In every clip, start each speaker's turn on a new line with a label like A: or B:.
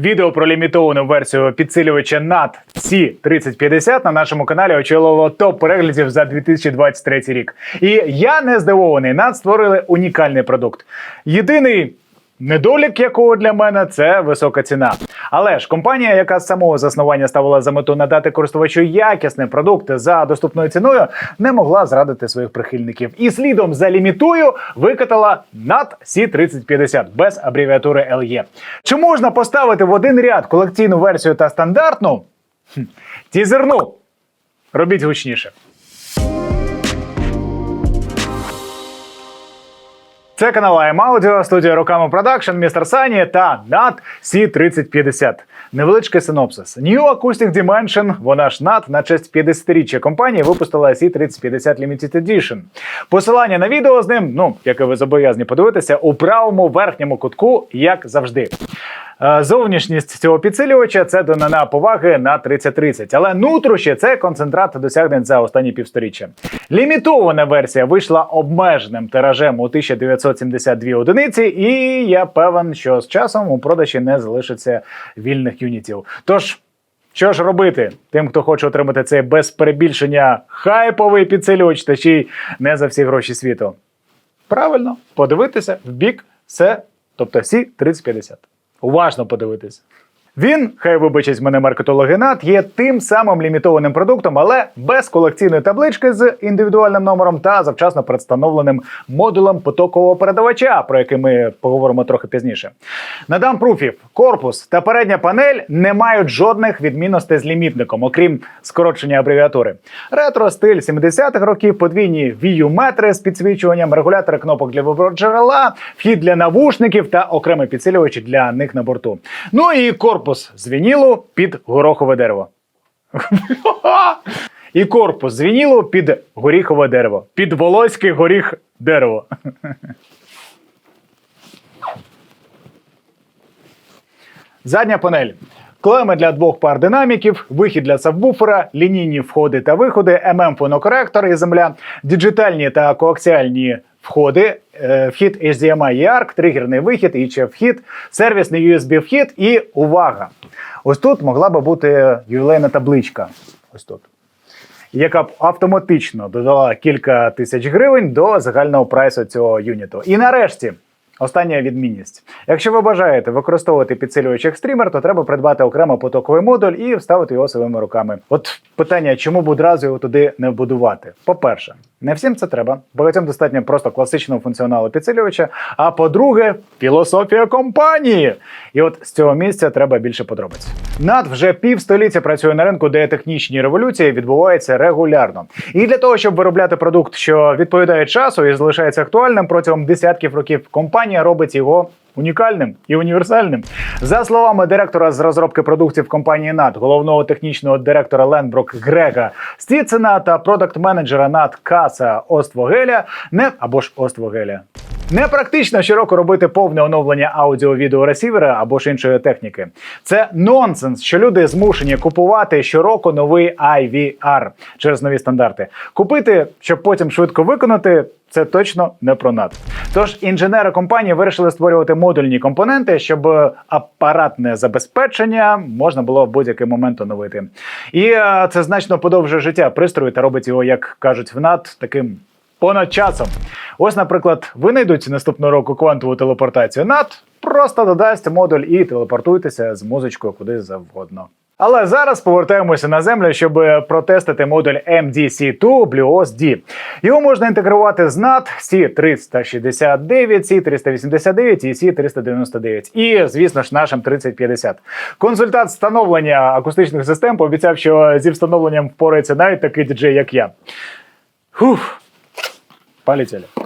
A: Відео про лімітовану версію підсилювача NAT C3050 на нашому каналі очолило топ переглядів за 2023 рік. І я не здивований. NAT створили унікальний продукт. Єдиний недолік якого для мене це висока ціна. Але ж компанія, яка з самого заснування ставила за мету надати користувачу якісний продукт за доступною ціною, не могла зрадити своїх прихильників. І слідом за лімітою викатала NAT C3050 без абревіатури LE. Чи можна поставити в один ряд колекційну версію та стандартну? Хм, Тізерну. Робіть гучніше. Це канал Audio, студія руками Продакшн, містер Сані та NAT C3050. Невеличкий синопсис. New Acoustic Dimension, вона ж NAT, на честь 50-річчя компанії випустила C3050 Limited Edition. Посилання на відео з ним, ну, яке ви зобов'язані подивитися, у правому верхньому кутку, як завжди. Е, Зовнішність цього підсилювача це донана поваги на 3030, але нутрощі це концентрат досягнень за останні півсторіччя. Лімітована версія вийшла обмеженим тиражем у 1972 одиниці, і я певен, що з часом у продажі не залишиться вільних юнітів. Тож. Що ж робити тим, хто хоче отримати цей без перебільшення хайповий підсилювач, та ще й не за всі гроші світу? Правильно, подивитися в бік С, тобто Сі 3050. Уважно подивитися. Він, хай вибачить мене маркетологинат, є тим самим лімітованим продуктом, але без колекційної таблички з індивідуальним номером та завчасно представленим модулем потокового передавача, про який ми поговоримо трохи пізніше. Надам пруфів, корпус та передня панель не мають жодних відмінностей з лімітником, окрім скорочення абревіатури. Ретро стиль 70-х років, подвійні вію-метри з підсвічуванням, регулятори кнопок для вибору джерела, вхід для навушників та окремий підсилювач для них на борту. Ну і корпус з вінілу під горохове дерево. І корпус з вінілу під горіхове дерево. Під волоський горіх дерево. Задня панель. Клеми для двох пар динаміків, вихід для сабвуфера, лінійні входи та виходи, mm фонокоректор і земля, діджитальні та коаксіальні входи, е, вхід HDMI і ARC, тригерний вихід, HF вхід, сервісний USB вхід і увага! Ось тут могла би бути ювілейна табличка. Ось тут. Яка б автоматично додала кілька тисяч гривень до загального прайсу цього юніту. І нарешті. Остання відмінність. Якщо ви бажаєте використовувати підсилювач екстрімер, то треба придбати окремо потоковий модуль і вставити його своїми руками. От питання, чому б одразу його туди не вбудувати? По-перше, не всім це треба. Багатьом достатньо просто класичного функціоналу підсилювача. А по-друге, філософія компанії. І от з цього місця треба більше подробиць. НАТ вже півстоліття працює на ринку, де технічні революції відбуваються регулярно. І для того, щоб виробляти продукт, що відповідає часу і залишається актуальним протягом десятків років, компанія робить його. Унікальним і універсальним за словами директора з розробки продуктів компанії НАТ, головного технічного директора Ленброк Грега Стіцена та продакт-менеджера НАТ Каса Оствогеля, не або ж Оствогеля. Не практично щороку робити повне оновлення аудіо-відеоресівера або ж іншої техніки. Це нонсенс, що люди змушені купувати щороку новий IVR через нові стандарти. Купити, щоб потім швидко виконати. Це точно не про НАТ. Тож інженери компанії вирішили створювати модульні компоненти, щоб апаратне забезпечення можна було в будь-який момент оновити. І е, це значно подовжує життя пристрою та робить його, як кажуть в НАТ, таким понад часом. Ось, наприклад, винайдуть наступного року квантову телепортацію NAT, просто додасть модуль і телепортуйтеся з музичкою куди завгодно. Але зараз повертаємося на землю, щоб протестити модуль MDC2 BlueOS D. Його можна інтегрувати з NAT C369, C389 і C399. І, звісно ж, нашим 3050. Консультант встановлення акустичних систем пообіцяв, що зі встановленням впорається навіть такий діджей, як я. Фух. Полетели.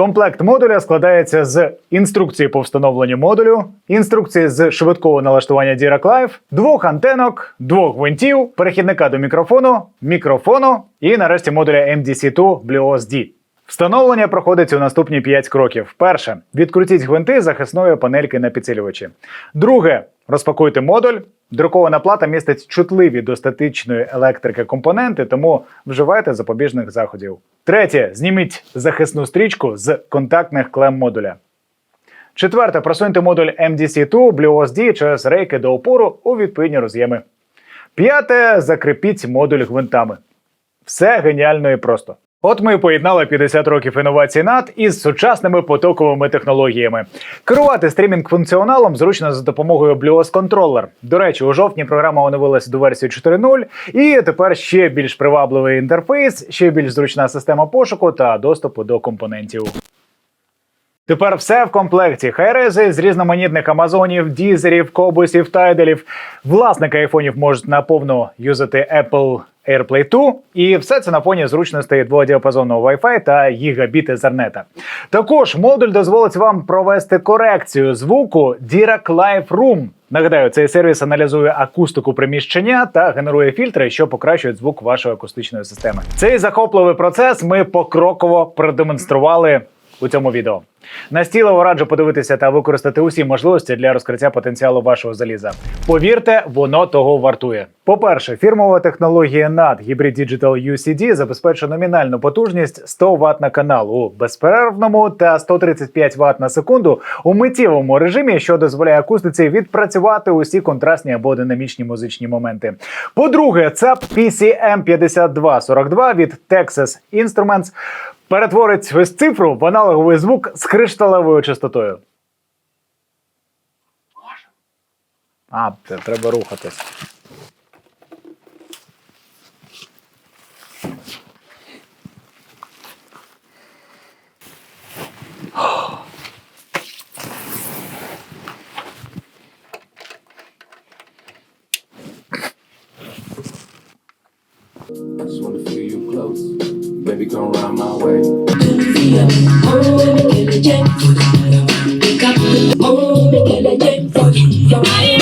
A: Комплект модуля складається з інструкції по встановленню модулю, інструкції з швидкого налаштування Dirac Live, двох антенок, двох гвинтів, перехідника до мікрофону, мікрофону і нарешті модуля MDC2 BlueOS D. Встановлення проходить у наступні 5 кроків. Перше. Відкрутіть гвинти захисної панельки на підсилювачі. Друге. Розпакуйте модуль. Друкована плата містить чутливі до статичної електрики компоненти, тому вживайте запобіжних заходів. Третє. Зніміть захисну стрічку з контактних клем модуля. Четверте. Просуньте модуль MDC2 BlueOSD через рейки до опору у відповідні роз'єми. П'яте. Закріпіть модуль гвинтами. Все геніально і просто. От ми поєднали 50 років інновацій над із сучасними потоковими технологіями. Керувати стрімінг функціоналом зручно за допомогою Bluos Controller. До речі, у жовтні програма оновилася до версії 4.0, і тепер ще більш привабливий інтерфейс, ще більш зручна система пошуку та доступу до компонентів. Тепер все в комплекті. Хайрези з різноманітних амазонів, дізерів, кобусів, тайделів. Власники айфонів можуть наповну юзати Apple AirPlay 2, і все це на фоні зручностей дводіапазонного Wi-Fi та гігабіт Ethernet. Також модуль дозволить вам провести корекцію звуку Dirac Live Room. Нагадаю, цей сервіс аналізує акустику приміщення та генерує фільтри, що покращують звук вашої акустичної системи. Цей захопливий процес ми покроково продемонстрували у цьому відео. Настійливо раджу подивитися та використати усі можливості для розкриття потенціалу вашого заліза. Повірте, воно того вартує. По-перше, фірмова технологія NAT Hybrid Digital UCD забезпечує номінальну потужність 100 Вт на канал у безперервному та 135 Вт на секунду у миттєвому режимі, що дозволяє акустиці відпрацювати усі контрастні або динамічні музичні моменти. По-друге, ЦАП PCM5242 від Texas Instruments перетворить ось цифру в аналоговий звук з кришталевою частотою. А, це треба рухатись.
B: don't ride my way. Oh, make it for jet. Pick up the oh, make a jet. Your.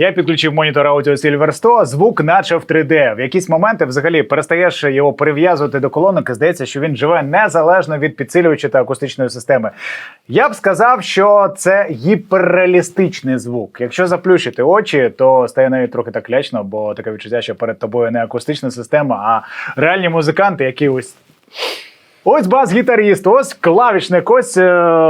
A: Я підключив монітор Audio Silver 100, звук наче в 3D. В якісь моменти взагалі перестаєш його прив'язувати до колонок, і здається, що він живе незалежно від підсилювача та акустичної системи. Я б сказав, що це гіперреалістичний звук. Якщо заплющити очі, то стає навіть трохи так лячно, бо таке відчуття, що перед тобою не акустична система, а реальні музиканти, які ось. Ось бас-гітаріст, ось клавішник, ось е,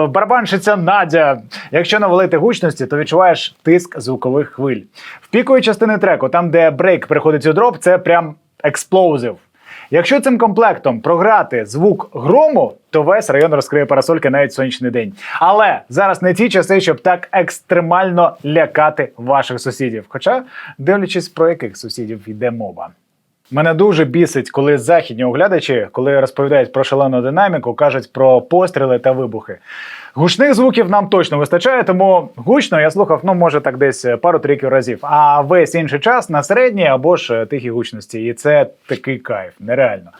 A: барабанщиця Надя. Якщо навалити гучності, то відчуваєш тиск звукових хвиль. В піковій частини треку, там де брейк приходить у дроп, це прям експлозив. Якщо цим комплектом програти звук грому, то весь район розкриє парасольки навіть сонячний день. Але зараз не ті часи, щоб так екстремально лякати ваших сусідів. Хоча, дивлячись, про яких сусідів йде мова. Мене дуже бісить, коли західні оглядачі, коли розповідають про шалену динаміку, кажуть про постріли та вибухи. Гучних звуків нам точно вистачає, тому гучно я слухав, ну може так десь пару-трійків разів. А весь інший час на середній або ж тихій гучності. І це такий кайф, нереально.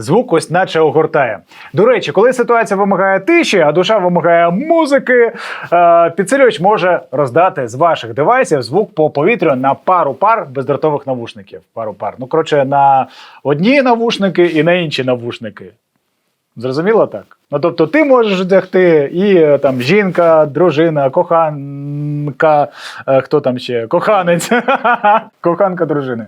A: Звук ось наче огортає. До речі, коли ситуація вимагає тиші, а душа вимагає музики, е, підсилювач може роздати з ваших девайсів звук по повітрю на пару пар бездротових навушників. Пару пар. Ну, коротше, на одні навушники і на інші навушники. Зрозуміло так? Ну тобто, ти можеш вдягти і е, там жінка, дружина, коханка, е, хто там ще? Коханець, коханка дружини.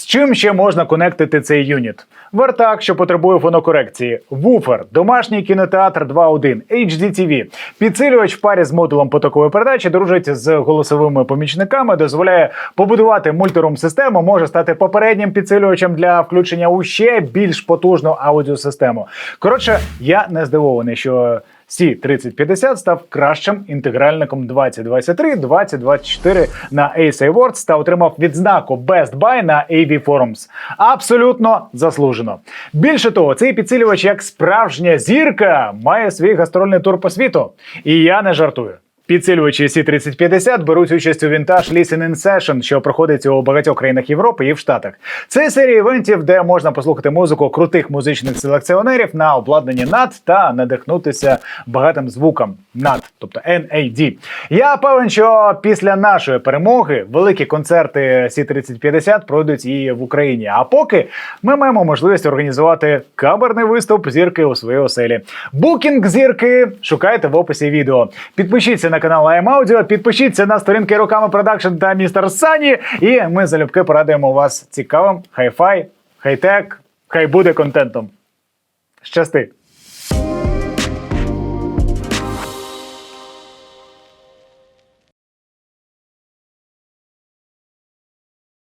A: З чим ще можна конектити цей юніт? Вертак, що потребує фонокорекції, вуфер, домашній кінотеатр 2.1, HDTV, підсилювач в парі з модулем потокової передачі, дружить з голосовими помічниками, дозволяє побудувати мультирум систему, може стати попереднім підсилювачем для включення у ще більш потужну аудіосистему. Коротше, я не здивований, що C3050 став кращим інтегральником 2023-2024 на Ace Awards та отримав відзнаку Best Buy на AV Forums. Абсолютно заслужено. Більше того, цей підсилювач як справжня зірка має свій гастрольний тур по світу. І я не жартую. Підсилювачі C3050 беруть участь у Vintage Listening Session, що проходить у багатьох країнах Європи і в Штатах. Це серія івентів, де можна послухати музику крутих музичних селекціонерів на обладнанні NAT та надихнутися багатим звуком NAT, тобто NAD. Я певен, що після нашої перемоги великі концерти C3050 пройдуть і в Україні. А поки ми маємо можливість організувати каберний виступ зірки у своїй оселі. Букінг зірки шукайте в описі відео. Підпишіться на канал АМАудіо. Підпишіться на сторінки руками продакшн та містер Сані. І ми залюбки порадуємо вас цікавим хай-фай, хай-тек, хай буде контентом. Щасти!